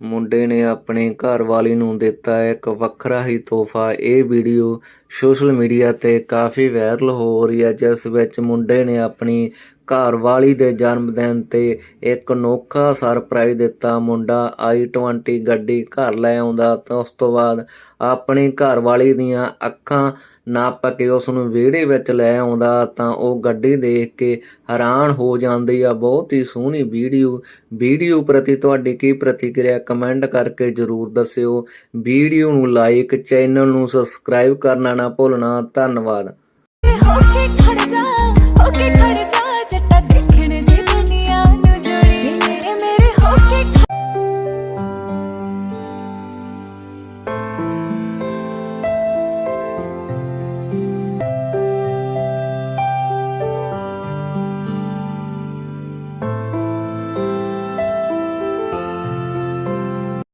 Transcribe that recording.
ਮੁੰਡੇ ਨੇ ਆਪਣੀ ਘਰਵਾਲੀ ਨੂੰ ਦਿੱਤਾ ਇੱਕ ਵੱਖਰਾ ਹੀ ਤੋਹਫਾ। ਇਹ ਵੀਡੀਓ ਸੋਸ਼ਲ ਮੀਡੀਆ ਤੇ ਕਾਫੀ ਵਾਇਰਲ ਹੋ ਰਹੀ ਹੈ, ਜਿਸ ਵਿੱਚ ਮੁੰਡੇ ਨੇ ਆਪਣੀ ਘਰਵਾਲੀ ਦੇ ਜਨਮ ਦਿਨ ਤੇ ਇੱਕ ਅਨੋਖਾ ਸਰਪ੍ਰਾਈਜ਼ ਦਿੱਤਾ ਮੁੰਡਾ i20 ਗੱਡੀ ਘਰ ਲੈ ਆਉਂਦਾ। ਤਾਂ ਉਸ ਤੋਂ ਬਾਅਦ ਆਪਣੀ ਘਰਵਾਲੀ ਦੀਆਂ ਅੱਖਾਂ ਨਾਪ ਕੇ ਉਸ ਨੂੰ ਵਿਹੜੇ ਵਿੱਚ ਲੈ ਆਉਂਦਾ। ਤਾਂ ਉਹ ਗੱਡੀ ਦੇਖ ਕੇ ਹੈਰਾਨ ਹੋ ਜਾਂਦੀ ਆ। ਬਹੁਤ ਹੀ ਸੋਹਣੀ ਵੀਡੀਓ ਵੀਡੀਓ ਪ੍ਰਤੀ ਤੁਹਾਡੀ ਕੀ ਪ੍ਰਤੀਕਿਰਿਆ ਕਮੈਂਟ ਕਰਕੇ ਜਰੂਰ ਦੱਸਿਓ। ਵੀਡੀਓ ਨੂੰ ਲਾਈਕ, ਚੈਨਲ ਨੂੰ ਸਬਸਕ੍ਰਾਈਬ ਕਰਨਾ ਨਾ ਭੁੱਲਣਾ। ਧੰਨਵਾਦ। ਹੋਕੇ ਖੜ ਜਾ।